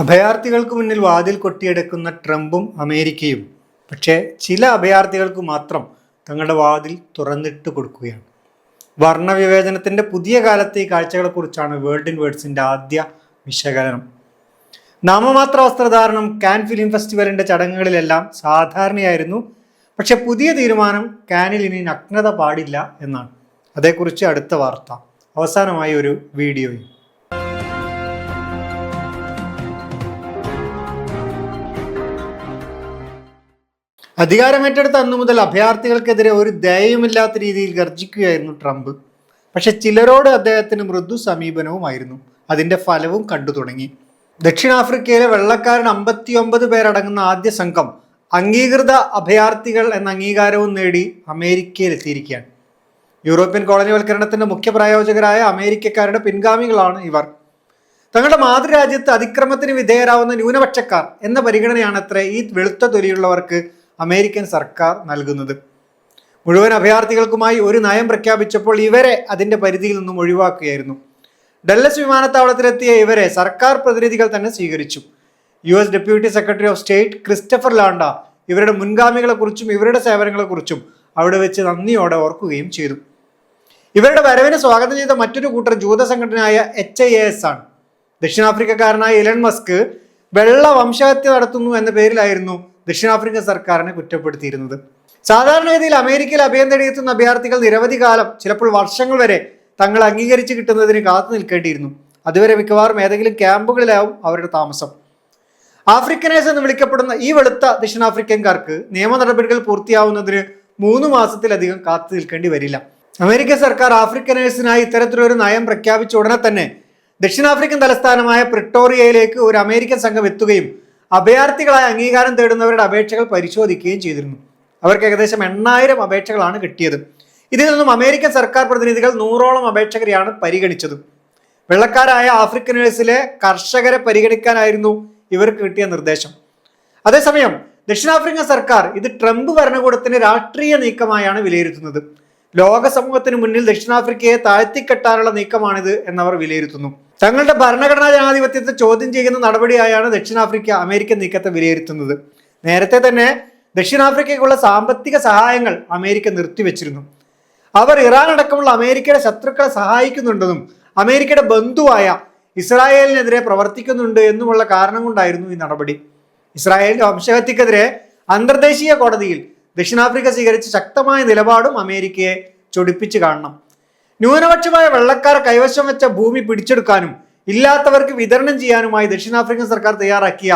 അഭയാർത്ഥികൾക്ക് മുന്നിൽ വാതിൽ കൊട്ടിയെടുക്കുന്ന ട്രംപും അമേരിക്കയും. പക്ഷേ ചില അഭയാർത്ഥികൾക്ക് മാത്രം തങ്ങളുടെ വാതിൽ തുറന്നിട്ട് കൊടുക്കുകയാണ്. വർണവിവേചനത്തിന്റെ പുതിയ കാലത്തെ ഈ കാഴ്ചകളെക്കുറിച്ചാണ് വേൾഡ് ഇൻ വേർഡ്സിന്റെ ആദ്യ വിശകലനം. നാമമാത്ര വസ്ത്രധാരണം കാൻ ഫിലിം ഫെസ്റ്റിവലിന്റെ ചടങ്ങുകളിലെല്ലാം സാധാരണയായിരുന്നു. പക്ഷെ പുതിയ തീരുമാനം കാനിൽ ഇനി നഗ്നത പാടില്ല എന്നാണ്. അതേക്കുറിച്ച് അടുത്ത വാർത്ത. അവസാനമായി ഒരു വീഡിയോയും. അധികാരമേറ്റെടുത്ത അന്നു മുതൽ അഭയാർത്ഥികൾക്കെതിരെ ഒരു ദയയുമില്ലാത്ത രീതിയിൽ ഗർജിക്കുകയായിരുന്നു ട്രംപ്. പക്ഷെ ചിലരോട് അദ്ദേഹത്തിന് മൃദു സമീപനവുമായിരുന്നു. അതിന്റെ ഫലവും കണ്ടു തുടങ്ങി. ദക്ഷിണാഫ്രിക്കയിലെ വെള്ളക്കാരൻ അമ്പത്തിയൊമ്പത് പേരടങ്ങുന്ന ആദ്യ സംഘം അംഗീകൃത അഭയാർത്ഥികൾ എന്ന അംഗീകാരവും നേടി അമേരിക്കയിൽ എത്തിയിരിക്കുകയാണ് യൂറോപ്യൻ കോളനിവൽക്കരണത്തിന്റെ മുഖ്യ പ്രായോജകരായ അമേരിക്കക്കാരുടെ പിൻഗാമികളാണ് ഇവർ. തങ്ങളുടെ മാതൃരാജ്യത്ത് അതിക്രമത്തിന് വിധേയരാവുന്ന ന്യൂനപക്ഷക്കാർ എന്ന പരിഗണനയാണ് അത്ര ഈ വെളുത്ത തൊലിയുള്ളവർക്ക് അമേരിക്കൻ സർക്കാർ നൽകുന്നത്. മുഴുവൻ അഭയാർത്ഥികൾക്കുമായി ഒരു നയം പ്രഖ്യാപിച്ചപ്പോൾ ഇവരെ അതിന്റെ പരിധിയിൽ നിന്നും ഒഴിവാക്കുകയായിരുന്നു. ഡല്ലസ് വിമാനത്താവളത്തിലെത്തിയ ഇവരെ സർക്കാർ പ്രതിനിധികൾ തന്നെ സ്വീകരിച്ചു. U S deputy secretary of state Christopher Landau ഇവരുടെ മുൻഗാമികളെക്കുറിച്ചും ഇവരുടെ സേവനങ്ങളെക്കുറിച്ചും അവിടെ വെച്ച് നന്ദിയോടെ ഓർക്കുകയും ചെയ്തു. ഇവരുടെ വരവിനെ സ്വാഗതം ചെയ്ത മറ്റൊരു കൂട്ടർ ജൂത സംഘടനയായ എച്ച് ഐ എസ് ആണ്. ദക്ഷിണാഫ്രിക്കക്കാരനായ ഇലൺ മസ്ക് വെള്ള വംശഹത്യ നടത്തുന്നു എന്ന പേരിലായിരുന്നു ദക്ഷിണാഫ്രിക്കൻ സർക്കാരിനെ കുറ്റപ്പെടുത്തിയിരുന്നത്. സാധാരണഗതിയിൽ അമേരിക്കയിൽ അഭയം തേടിയെത്തുന്ന അഭയാർത്ഥികൾ നിരവധി കാലം ചിലപ്പോൾ വർഷങ്ങൾ വരെ തങ്ങൾ അംഗീകരിച്ച് കിട്ടുന്നതിന് കാത്തു നിൽക്കേണ്ടിയിരുന്നു. അതുവരെ മിക്കവാറും ഏതെങ്കിലും ക്യാമ്പുകളിലാവും അവരുടെ താമസം. ആഫ്രിക്കനേഴ്സ് എന്ന് വിളിക്കപ്പെടുന്ന ഈ വെളുത്ത ദക്ഷിണാഫ്രിക്കൻകാർക്ക് നിയമ നടപടികൾ പൂർത്തിയാവുന്നതിന് മൂന്ന് മാസത്തിലധികം കാത്തു നിൽക്കേണ്ടി വരില്ല. അമേരിക്ക സർക്കാർ ആഫ്രിക്കനേഴ്സിനായി ഇത്തരത്തിലൊരു നയം പ്രഖ്യാപിച്ച ഉടനെ തന്നെ ദക്ഷിണാഫ്രിക്കൻ തലസ്ഥാനമായ പ്രിട്ടോറിയയിലേക്ക് ഒരു അമേരിക്കൻ സംഘം എത്തുകയും അഭയാർത്ഥികളായ അംഗീകാരം തേടുന്നവരുടെ അപേക്ഷകൾ പരിശോധിക്കുകയും ചെയ്തിരുന്നു. അവർക്ക് ഏകദേശം എണ്ണായിരം അപേക്ഷകളാണ് കിട്ടിയത്. ഇതിൽ നിന്നും അമേരിക്കൻ സർക്കാർ പ്രതിനിധികൾ നൂറോളം അപേക്ഷകരെയാണ് പരിഗണിച്ചത്. വെള്ളക്കാരായ ആഫ്രിക്കനേഴ്സിലെ കർഷകരെ പരിഗണിക്കാനായിരുന്നു ഇവർക്ക് കിട്ടിയ നിർദ്ദേശം. അതേസമയം ദക്ഷിണാഫ്രിക്കൻ സർക്കാർ ഇത് ട്രംപ് ഭരണകൂടത്തിന്റെ രാഷ്ട്രീയ നീക്കമായാണ് വിലയിരുത്തുന്നത്. ലോക സമൂഹത്തിന് മുന്നിൽ ദക്ഷിണാഫ്രിക്കയെ താഴ്ത്തിക്കെട്ടാനുള്ള നീക്കമാണിത് എന്നവർ വിലയിരുത്തുന്നു. തങ്ങളുടെ ഭരണഘടനാ ജനാധിപത്യത്തെ ചോദ്യം ചെയ്യുന്ന നടപടിയായാണ് ദക്ഷിണാഫ്രിക്ക അമേരിക്കൻ നീക്കത്തെ വിലയിരുത്തുന്നത്. നേരത്തെ തന്നെ ദക്ഷിണാഫ്രിക്കയ്ക്കുള്ള സാമ്പത്തിക സഹായങ്ങൾ അമേരിക്ക നിർത്തിവെച്ചിരുന്നു. അവർ ഇറാൻ അടക്കമുള്ള അമേരിക്കയുടെ ശത്രുക്കളെ സഹായിക്കുന്നുണ്ടെന്നും അമേരിക്കയുടെ ബന്ധുവായ ഇസ്രായേലിനെതിരെ പ്രവർത്തിക്കുന്നുണ്ട് എന്നുമുള്ള കാരണം കൊണ്ടായിരുന്നു ഈ നടപടി. ഇസ്രായേലിന്റെ വംശഹത്യക്കെതിരെ അന്തർദേശീയ കോടതിയിൽ ദക്ഷിണാഫ്രിക്ക സ്വീകരിച്ച ശക്തമായ നിലപാടും അമേരിക്കയെ ചൊടിപ്പിച്ചു കാണണം. ന്യൂനപക്ഷമായ വെള്ളക്കാർ കൈവശം വെച്ച ഭൂമി പിടിച്ചെടുക്കാനും ഇല്ലാത്തവർക്ക് വിതരണം ചെയ്യാനുമായി ദക്ഷിണാഫ്രിക്കൻ സർക്കാർ തയ്യാറാക്കിയ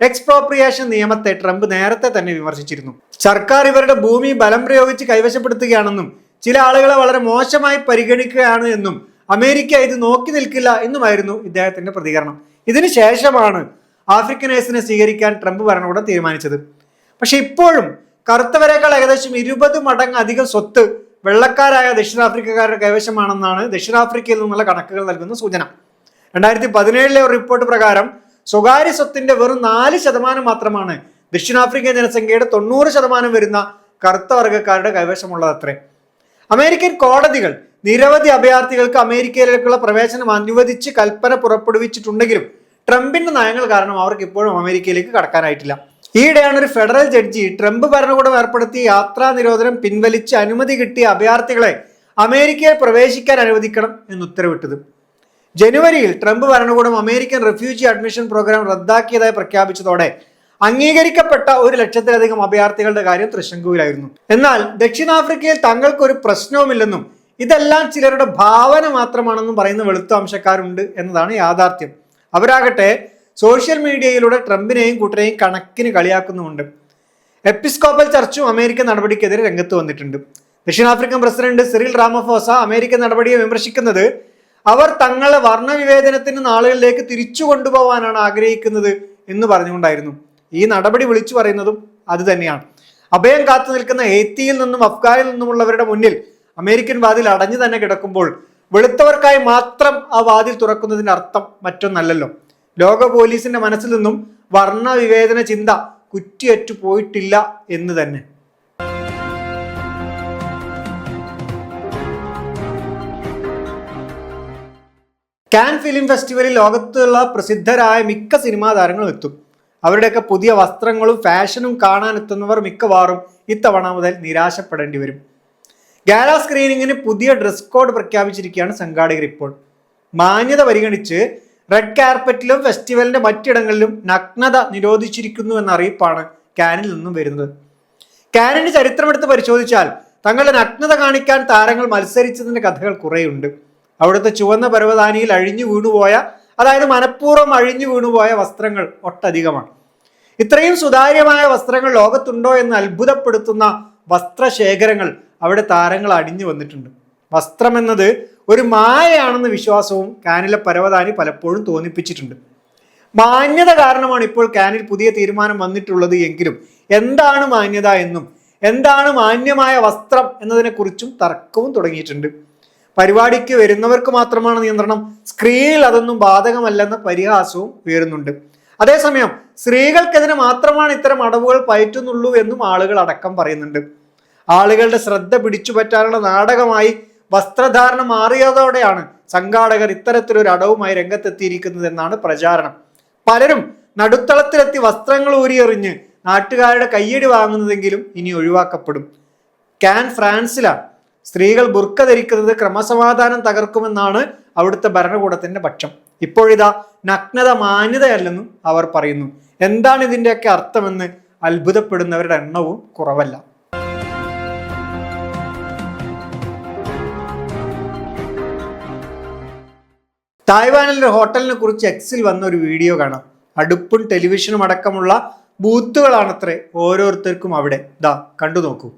എക്സ്പ്രോപ്രിയേഷൻ നിയമത്തെ ട്രംപ് നേരത്തെ തന്നെ വിമർശിച്ചിരുന്നു. സർക്കാർ ഇവരുടെ ഭൂമി ബലം പ്രയോഗിച്ച് കൈവശപ്പെടുത്തുകയാണെന്നും ചില ആളുകളെ വളരെ മോശമായി പരിഗണിക്കുകയാണ് എന്നും അമേരിക്ക ഇത് നോക്കി നിൽക്കില്ല എന്നുമായിരുന്നു ഇദ്ദേഹത്തിന്റെ പ്രതികരണം. ഇതിനു ശേഷമാണ് ആഫ്രിക്കനേഴ്സിനെ സ്വീകരിക്കാൻ ട്രംപ് ഭരണകൂടം തീരുമാനിച്ചത്. പക്ഷെ ഇപ്പോഴും കറുത്തവരെക്കാൾ ഏകദേശം ഇരുപത് മടങ്ങ് അധികം സ്വത്ത് വെള്ളക്കാരായ ദക്ഷിണാഫ്രിക്കക്കാരുടെ കൈവശമാണെന്നാണ് ദക്ഷിണാഫ്രിക്കയിൽ നിന്നുള്ള കണക്കുകൾ നൽകുന്ന സൂചന. രണ്ടായിരത്തി പതിനേഴിലെ റിപ്പോർട്ട് പ്രകാരം സ്വകാര്യ സ്വത്തിന്റെ വെറും നാല് ശതമാനം മാത്രമാണ് ദക്ഷിണാഫ്രിക്കൻ ജനസംഖ്യയുടെ തൊണ്ണൂറ് ശതമാനം വരുന്ന കറുത്ത വർഗക്കാരുടെ കൈവശമുള്ളത് അത്രേ അമേരിക്കൻ കോടതികൾ നിരവധി അഭയാർത്ഥികൾക്ക് അമേരിക്കയിലേക്കുള്ള പ്രവേശനം അനുവദിച്ച് കൽപ്പന പുറപ്പെടുവിച്ചിട്ടുണ്ടെങ്കിലും ട്രംപിന്റെ നയങ്ങൾ കാരണം അവർക്ക് ഇപ്പോഴും അമേരിക്കയിലേക്ക് കടക്കാനായിട്ടില്ല. ഈയിടെയാണ് ഒരു ഫെഡറൽ ജഡ്ജി ട്രംപ് ഭരണകൂടം ഏർപ്പെടുത്തിയ യാത്രാ നിരോധനം പിൻവലിച്ച് അനുമതി കിട്ടിയ അഭയാർത്ഥികളെ അമേരിക്കയിൽ പ്രവേശിക്കാൻ അനുവദിക്കണം എന്ന് ഉത്തരവിട്ടത് ജനുവരിയിൽ ട്രംപ് ഭരണകൂടം അമേരിക്കൻ റെഫ്യൂജി അഡ്മിഷൻ പ്രോഗ്രാം റദ്ദാക്കിയതായി പ്രഖ്യാപിച്ചതോടെ അംഗീകരിക്കപ്പെട്ട ഒരു ലക്ഷത്തിലധികം അഭയാർത്ഥികളുടെ കാര്യം തൃശങ്കുവിലായിരുന്നു എന്നാൽ ദക്ഷിണാഫ്രിക്കയിൽ തങ്ങൾക്കൊരു പ്രശ്നവുമില്ലെന്നും ഇതെല്ലാം ചിലരുടെ ഭാവന മാത്രമാണെന്നും പറയുന്ന വെളുത്ത അംശക്കാരുണ്ട് എന്നതാണ് യാഥാർത്ഥ്യം. അവരാകട്ടെ സോഷ്യൽ മീഡിയയിലൂടെ ട്രംപിനെയും കൂട്ടരെയും കണക്കിന് കളിയാക്കുന്നുമുണ്ട്. എപ്പിസ്കോപ്പൽ ചർച്ചും അമേരിക്കൻ നടപടിക്കെതിരെ രംഗത്ത് വന്നിട്ടുണ്ട്. ദക്ഷിണാഫ്രിക്കൻ പ്രസിഡന്റ് സിറിൽ റാമഫോസ അമേരിക്കൻ നടപടിയെ വിമർശിക്കുന്നത് അവർ തങ്ങളെ വർണവിവേചനത്തിന് നാളുകളിലേക്ക് തിരിച്ചു കൊണ്ടുപോകാനാണ് ആഗ്രഹിക്കുന്നത് എന്ന് പറഞ്ഞുകൊണ്ടായിരുന്നു. ഈ നടപടി വിളിച്ചു പറയുന്നതും അത് തന്നെയാണ്. അഭയം കാത്തു നിൽക്കുന്ന ഹേത്തിയിൽ നിന്നും അഫ്ഗാനിൽ നിന്നുമുള്ളവരുടെ മുന്നിൽ അമേരിക്കൻ വാതിൽ അടഞ്ഞു തന്നെ കിടക്കുമ്പോൾ വെളുത്തവർക്കായി മാത്രം ആ വാതിൽ തുറക്കുന്നതിന്റെ അർത്ഥം മറ്റൊന്നല്ലല്ലോ. ലോക പോലീസിന്റെ മനസ്സിൽ നിന്നും വർണവിവേചന ചിന്ത കുറ്റിയറ്റു പോയിട്ടില്ല എന്ന് തന്നെ. കാൻ ഫിലിം ഫെസ്റ്റിവലിൽ ലോകത്തുള്ള പ്രസിദ്ധരായ മിക്ക സിനിമാ താരങ്ങളും എത്തും. അവരുടെയൊക്കെ പുതിയ വസ്ത്രങ്ങളും ഫാഷനും കാണാൻ എത്തുന്നവർ മിക്കവാറും ഇത്തവണ മുതൽ നിരാശപ്പെടേണ്ടി വരും. ഗാല സ്ക്രീനിങ്ങിന് പുതിയ ഡ്രസ് കോഡ് പ്രഖ്യാപിച്ചിരിക്കുകയാണ് സംഘാടകർ ഇപ്പോൾ. മാന്യത പരിഗണിച്ച് റെഡ് കാർപ്പറ്റിലും ഫെസ്റ്റിവലിന്റെ മറ്റിടങ്ങളിലും നഗ്നത നിരോധിച്ചിരിക്കുന്നു എന്ന അറിയിപ്പാണ് കാനിൽ നിന്നും വരുന്നത്. കാനിന്റെ ചരിത്രമെടുത്ത് പരിശോധിച്ചാൽ തങ്ങളുടെ നഗ്നത കാണിക്കാൻ താരങ്ങൾ മത്സരിച്ചതിന്റെ കഥകൾ കുറേയുണ്ട്. അവിടുത്തെ ചുവന്ന പർവതാനിയിൽ അഴിഞ്ഞു വീണുപോയ അതായത് മനഃപൂർവം അഴിഞ്ഞു വീണുപോയ വസ്ത്രങ്ങൾ ഒട്ടധികമാണ്. ഇത്രയും സുതാര്യമായ വസ്ത്രങ്ങൾ ലോകത്തുണ്ടോ എന്ന് അത്ഭുതപ്പെടുത്തുന്ന വസ്ത്രശേഖരങ്ങൾ അവിടെ താരങ്ങൾ അടിഞ്ഞു വന്നിട്ടുണ്ട്. വസ്ത്രം എന്നത് ഒരു മായയാണെന്ന വിശ്വാസവും കാനിലെ പരവതാനി പലപ്പോഴും തോന്നിപ്പിച്ചിട്ടുണ്ട്. മാന്യത കാരണമാണ് ഇപ്പോൾ കാനിൽ പുതിയ തീരുമാനം വന്നിട്ടുള്ളത് എങ്കിലും എന്താണ് മാന്യത എന്നും എന്താണ് മാന്യമായ വസ്ത്രം എന്നതിനെക്കുറിച്ചും തർക്കവും തുടങ്ങിയിട്ടുണ്ട്. പരിപാടിക്ക് വരുന്നവർക്ക് മാത്രമാണ് നിയന്ത്രണം സ്ക്രീനിൽ അതൊന്നും ബാധകമല്ലെന്ന പരിഹാസവും ഉയരുന്നുണ്ട്. അതേസമയം സ്ത്രീകൾക്കെതിരെ മാത്രമാണ് ഇത്തരം അടവുകൾ പയറ്റുന്നുള്ളൂ എന്നും ആളുകൾ അടക്കം പറയുന്നുണ്ട്. ആളുകളുടെ ശ്രദ്ധ പിടിച്ചുപറ്റാനുള്ള നാടകമായി വസ്ത്രധാരണം മാറിയതോടെയാണ് സംഘാടകർ ഇത്തരത്തിലൊരു അടവുമായി രംഗത്തെത്തിയിരിക്കുന്നത് എന്നാണ് പ്രചാരണം. പലരും നടുത്തളത്തിലെത്തി വസ്ത്രങ്ങൾ ഊരിയെറിഞ്ഞ് നാട്ടുകാരുടെ കയ്യടി വാങ്ങുന്നതെങ്കിലും ഇനി ഒഴിവാക്കപ്പെടും. കാൻ ഫ്രാൻസിലാണ് സ്ത്രീകൾ ബുർക്ക ധരിക്കുന്നത് ക്രമസമാധാനം തകർക്കുമെന്നാണ് അവിടുത്തെ ഭരണകൂടത്തിന്റെ പക്ഷം. ഇപ്പോഴിതാ നഗ്നത മാന്യതയല്ലെന്നും അവർ പറയുന്നു. എന്താണ് ഇതിന്റെയൊക്കെ അർത്ഥമെന്ന് അത്ഭുതപ്പെടുന്നവരുടെ എണ്ണവും കുറവല്ല. തായ്വാനിൽ ഒരു ഹോട്ടലിനെ കുറിച്ച് എക്സിൽ വന്ന ഒരു വീഡിയോ കാണാം. അടുപ്പും ടെലിവിഷനും അടക്കമുള്ള ബൂത്തുകളാണത്രേ ഓരോരുത്തർക്കും അവിടെ. ദാ കണ്ടു നോക്കൂ.